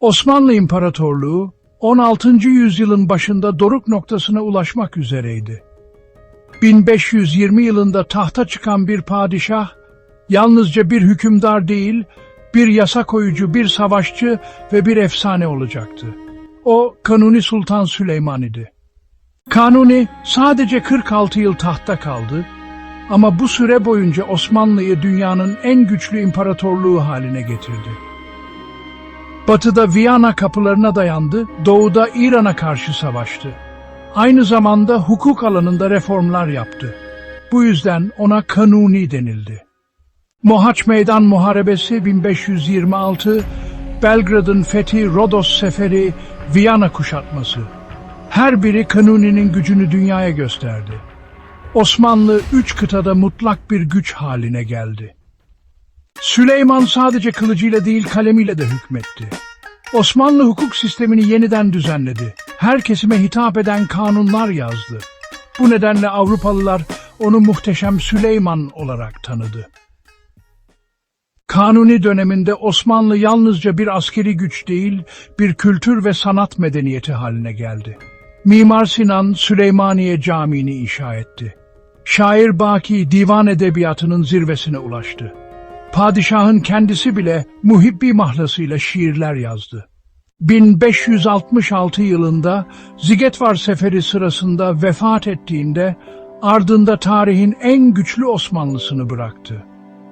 Osmanlı İmparatorluğu 16. yüzyılın başında doruk noktasına ulaşmak üzereydi. 1520 yılında tahta çıkan bir padişah, yalnızca bir hükümdar değil, bir yasa koyucu, bir savaşçı ve bir efsane olacaktı. O Kanuni Sultan Süleyman idi. Kanuni sadece 46 yıl tahtta kaldı ama bu süre boyunca Osmanlı'yı dünyanın en güçlü imparatorluğu haline getirdi. Batıda Viyana kapılarına dayandı, doğuda İran'a karşı savaştı. Aynı zamanda hukuk alanında reformlar yaptı. Bu yüzden ona Kanuni denildi. Mohaç Meydan Muharebesi 1526, Belgrad'ın fethi, Rodos Seferi, Viyana kuşatması. Her biri Kanuni'nin gücünü dünyaya gösterdi. Osmanlı üç kıtada mutlak bir güç haline geldi. Süleyman sadece kılıcıyla değil kalemiyle de hükmetti. Osmanlı hukuk sistemini yeniden düzenledi. Her kesime hitap eden kanunlar yazdı. Bu nedenle Avrupalılar onu muhteşem Süleyman olarak tanıdı. Kanuni döneminde Osmanlı yalnızca bir askeri güç değil, bir kültür ve sanat medeniyeti haline geldi. Mimar Sinan Süleymaniye Camii'ni inşa etti. Şair Baki divan edebiyatının zirvesine ulaştı. Padişahın kendisi bile muhibbi mahlasıyla şiirler yazdı. 1566 yılında Zigetvar Seferi sırasında vefat ettiğinde ardında tarihin en güçlü Osmanlısını bıraktı.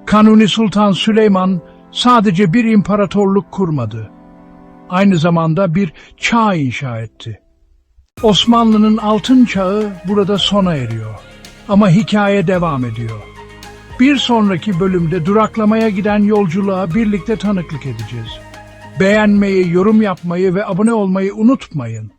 Kanuni Sultan Süleyman sadece bir imparatorluk kurmadı. Aynı zamanda bir çağ inşa etti. Osmanlı'nın altın çağı burada sona eriyor. Ama hikaye devam ediyor. Bir sonraki bölümde duraklamaya giden yolculuğa birlikte tanıklık edeceğiz. Beğenmeyi, yorum yapmayı ve abone olmayı unutmayın.